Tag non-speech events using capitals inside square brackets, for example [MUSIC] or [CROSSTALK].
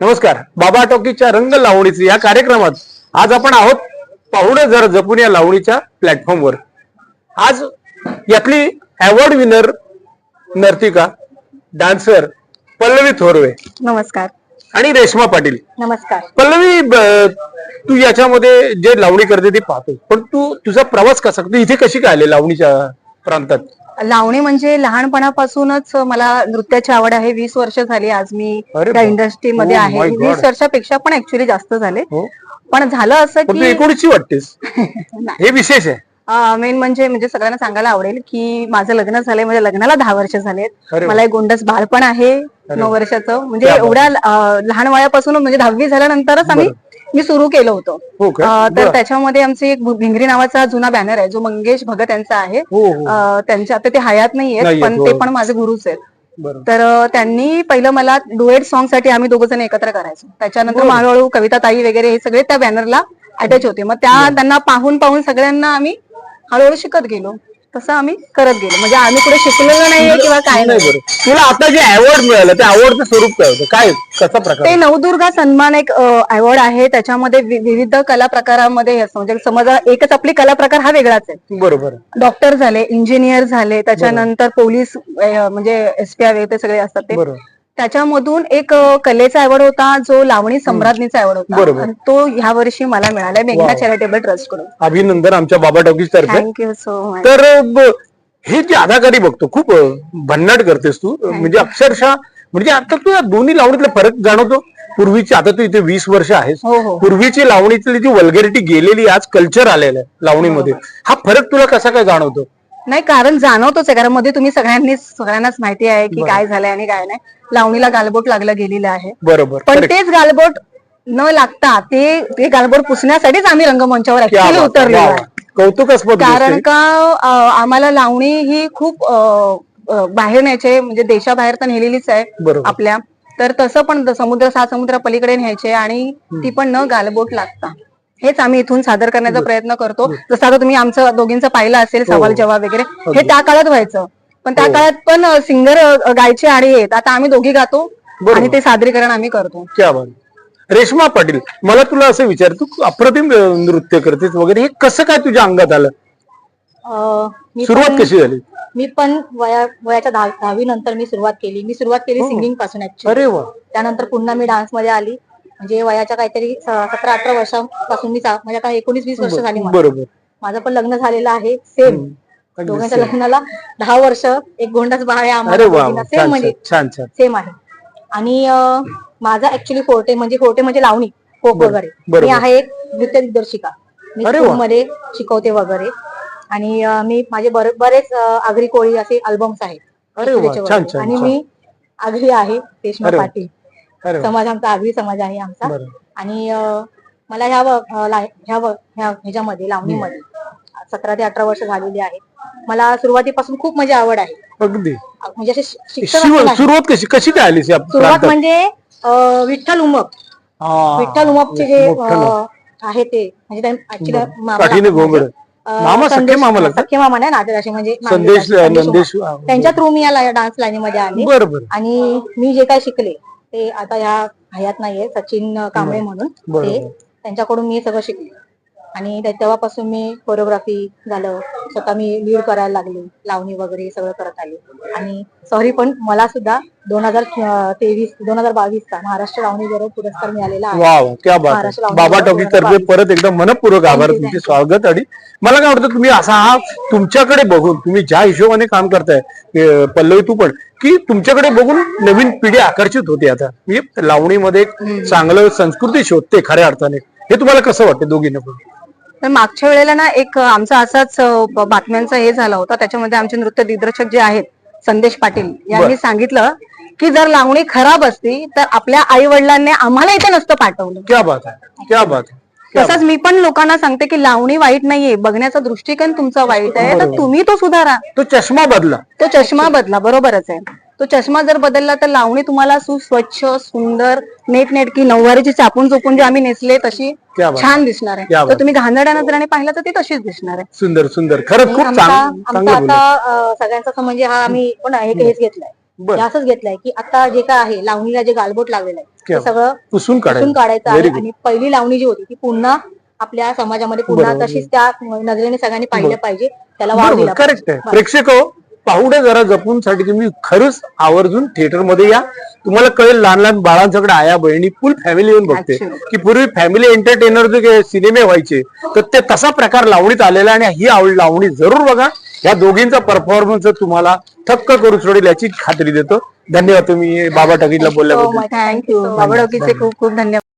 नमस्कार बाबा टॉकीच्या रंग लावणीचे या कार्यक्रमात आज आपण आहोत पाहुणे जरा जपून या लावणीच्या प्लॅटफॉर्मवर. आज यातली अवॉर्ड विनर नर्तिका डान्सर पल्लवी थोरवे नमस्कार. आणि रेश्मा पाटील. नमस्कार. पल्लवी ब- तू याच्यामध्ये जे लावणी करते ते पाहतो पण तू तुझा प्रवास कसा? तू इथे कशी काय आली लावणीच्या प्रांतात? लावणी म्हणजे लहानपणापासूनच मला नृत्याची आवड आहे. वीस वर्ष झाली आज मी त्या. इंडस्ट्रीमध्ये Oh आहे. वीस वर्षापेक्षा पण ऍक्च्युली जास्त झाले. हो. पण झालं असं की एकोणीसची वाटतेस. [LAUGHS] हे विशेष आहे. मेन म्हणजे म्हणजे सगळ्यांना सांगायला आवडेल की माझं लग्न झालंय. माझ्या लग्नाला दहा वर्ष झालेत. मला एक गोंडस बाळ पण आहे. नऊ वर्षाचं. म्हणजे. एवढ्या लहान वयापासून म्हणजे दहावी झाल्यानंतरच आम्ही मी सुरू केलं होतं. हो का अं, तर बरं. त्याच्यामध्ये आमचे एक भिंगरी नावाचा जुना बॅनर आहे जो मंगेश भगत यांचा आहे. हो हो. अं, त्यांच्या आता ते हयात नाहीयेत नाहीयेत, पण हो. ते पण माझे गुरुच आहेत. बरं. तर अं, त्यांनी पहिलं मला डुएट सॉंगसाठी आम्ही दोघ जण एकत्र करायचो. त्याच्यानंतर बरं. हळूहळू कविता ताई वगैरे हे सगळे त्या बॅनरला अटॅच होते. मग त्या त्यांना पाहून पाहून सगळ्यांना आम्ही हळूहळू शिकत गेलो. तसं आम्ही करत गेलो. म्हणजे आम्ही कुठे शिकलेलो नाहीये किंवा काय नाही नाही बरं तुला आता जे अवॉर्ड मिळालं त्या अवॉर्डचं स्वरूप काय होतं? काय कसा प्रकार ते नवदुर्गा सन्मान एक अवॉर्ड आहे. त्याच्यामध्ये वि- विविध कला प्रकारामध्ये हे असतं. म्हणजे समजा एकच आपली कला प्रकार हा वेगळाच आहे. बरोबर. डॉक्टर झाले इंजिनियर झाले त्याच्यानंतर पोलीस अ, म्हणजे एसपी वगैरे ते सगळे असतात ते. बरोबर. त्याच्यामधून एक कलेचा अवॉर्ड होता जो लावणी सम्राज्ञीचा अवॉर्ड होता. बरोबर. आणि तो ह्या वर्षी मला मिळाला मेघना. चॅरिटेबल ट्रस्टकडून. अभिनंदन आमच्या बाबा टॉकीज तर्फे. थँक्यू सो मच तर हे जे अदाकारी बघतो खूप भन्नाट करतेस तू. म्हणजे अक्षरशः म्हणजे आता तू या दोन्ही लावणीतले फरक जाणवतो? पूर्वीची आता तू इथे वीस वर्ष आहेस. हो हो. पूर्वीची लावणीतली जी वल्गॅरिटी गेलेली आज कल्चर आलेलं आहे लावणीमध्ये. हा फरक तुला कसा काय जाणवतो? नाही कारण जाणवतोच आहे कारण मध्ये तुम्ही सगळ्यांनी सगळ्यांनाच माहिती आहे की काय झालंय आणि काय नाही लावणीला गालबोट लागलं गेलेलं आहे बरोबर पण correct. तेच गालबोट न लागता ते ते गालबोट पुसण्यासाठीच आम्ही रंगमंचावर क्या ऍक्च्युली बात आहे. उतरलेलो वा, आहे वा. कौतुकास्पद कारण का अ, आम्हाला लावणी ही खूप अ, अ, बाहेर न्यायचे म्हणजे देशाबाहेर तर नेलेलीच आहे आहे. बरोबर आपल्या तर तसं पण समुद्र सहा समुद्र पलीकडे न्यायचे आणि ती पण न गालबोट लागता हेच आम्ही इथून सादर करण्याचा प्रयत्न करतो. जसं आता तुम्ही आमचं दोघींचं पाहिलं असेल सवाल जवाब वगैरे हे त्या काळात व्हायचं. पण त्या हो. काळात पण सिंगर गायचे आणि येत. आता आम्ही दोघी गातो. आणि ते सादरीकरण आम्ही करतो. क्या बात. रेश्मा पाटील मला तुला असं विचार तू अप्रतिम नृत्य करतेस वगैरे हे कसं काय तुझ्या अंगात आलं? सुरुवात कशी झाली? मी पण वया वयाच्या दहा दहावी नंतर मी सुरुवात केली. मी सुरुवात केली हो. सिंगिंगपासून ऍक्च्युली त्यानंतर पुन्हा मी डान्समध्ये आली. म्हणजे वयाच्या काहीतरी सतरा अठरा वर्षापासून मी चा- म्हणजे आता एकोणीस वीस वर्ष झाली बरोबर. माझं पण लग्न झालेलं आहे सेम दोघांच्या. लग्नाला दहा वर्ष एक गोंडाच बाळ आहे आम्हाला सेम म्हणजे सेम आहे. आणि माझा ऍक्च्युली फोर्टे म्हणजे फोर्टे म्हणजे लावणी फोक वगैरे. मी आहे एक नृत्य दिग्दर्शिका. मी मध्ये शिकवते वगैरे. आणि मी माझे बरे- बरेच आगरी कोळी असे अल्बम्स आहेत. आणि. मी आगरी आहे रेश्मा. पाटील. अरे वा. समाज आमचा आगरी समाज आहे आमचा. बरं. आणि अं, मला ह्या व- अं, ला- ह्या व- ह्या ह्याच्यामध्ये लावणीमध्ये सतरा ते अठरा वर्ष झालेली आहेत. मला सुरुवातीपासून खूप म्हणजे आवड आहे. अगदी. म्हणजे असे शि- शिक्षण शिव- असं नाही. सुरुवात कशी कशी काय आलीस या सुरुवात प्रांतात? म्हणजे अं, विठ्ठल उमप. हा, विठ्ठल उमपचे जे मोठं नाव. अं, आहे ते. म्हणजे काठीने घोंगड मामा सख्खे मामा लागतात सख्खे मामा नाही नाते असे म्हणजे संदेश संदेश नंदेश उमप. त्यांच्या थ्रू मी या डान्स लाईन मध्ये आले. बरोबर आणि मी जे काय शिकले ते आता ह्या हयात नाहीये सचिन कांबळे म्हणून. ते बरोबर त्यांच्याकडून मी सगळं शिकले आणि तेव्हापासून मी कोरिओग्राफी झालं स्वतः मी लीड करायला लागले लावणी वगैरे सगळं करत आले. आणि सॉरी पण मला सुद्धा दोन हजार तेवीस दोन हजार बावीस चा महाराष्ट्र लावणी गौरव पुरस्कार मिळालेला आहे. बाबा गौरव टॉकीज तर्फे पुरस्कार. परत एकदम मनपूर्वक आभार तुमचे. स्वागत आणि मला काय वाटतं तुम्ही असा हा तुमच्याकडे बघून तुम्ही ज्या हिशोबाने काम करताय पल्लवी तू पण की तुमच्याकडे बघून नवीन पिढी आकर्षित होते आता. म्हणजे लावणीमध्ये एक चांगलं संस्कृती शोधते खऱ्या अर्थाने. हे तुम्हाला कसं वाटतं दोघींना पण? मागच्या वेळेला ना एक आमचा असाच बातम्यांचा हे झाला होता. त्याच्यामध्ये आमचे नृत्य दिग्दर्शक जे आहेत संदेश पाटील यांनी. सांगितलं की जर लावणी खराब असती तर आपल्या आई वडिलांनी आम्हाला इथे नसतं पाठवलं. क्या बात क्या बात तसंच मी पण लोकांना सांगते की लावणी वाईट नाहीये. बघण्याचा दृष्टिकोन तुमचा वाईट आहे. तर. तुम्ही तो सुधारा. तो चष्मा बदला. तो चष्मा बदला. बरोबरच आहे. तो चष्मा जर बदलला तर लावणी तुम्हाला सुस्वच्छ सुंदर नेटनेटकी नऊवारीची चापून चोपून जी आम्ही नेसले तशी क्या बात. छान दिसणार आहे तर. तुम्ही घाणेरड्या नजराने पाहिलं तर ती तशीच दिसणार आहे सुंदर सुंदर खरंच खूप आमचा चांग- आमचा चांगलं आता अं, सगळ्यांचा असं म्हणजे हा आम्ही पण हे केस घेतलाय बर. असंच घेतलंय की आता जे काय आहे लावणीला जे गालबोट लागलेलं आहे क्या ते सगळं पुसून पुसून काढायचं काढायचं आहे good. आणि पहिली लावणी जी होती ती पुन्हा आपल्या समाजामध्ये पुन्हा बरोबर. तशीच त्या नजरेने सगळ्यांनी पाहिलं बरोबर. पाहिजे त्याला वाव बरोबर दिला करेक्ट आहे पाहिजे. प्रेक्षक हो पाहुणे जरा जपून साठी तुम्ही खरंच आवर्जून थिएटरमध्ये या. तुम्हाला कळेल लहान लहान बाळांच्याकडे आया बहिणी फुल फॅमिली येऊन बघते. की पूर्वी फॅमिली एंटरटेनर जे सिनेमे व्हायचे तर ते तसा प्रकार लावणीत आलेला आणि ही आवड लावणी जरूर बघा. या दोघींचा परफॉर्मन्स तुम्हाला थक्क करू सोडेल याची खात्री देतो. धन्यवाद तुम्ही बाबा टकीला बोलल्याबद्दल. थँक्यू बाबा डोकीचे खूप खूप धन्यवाद.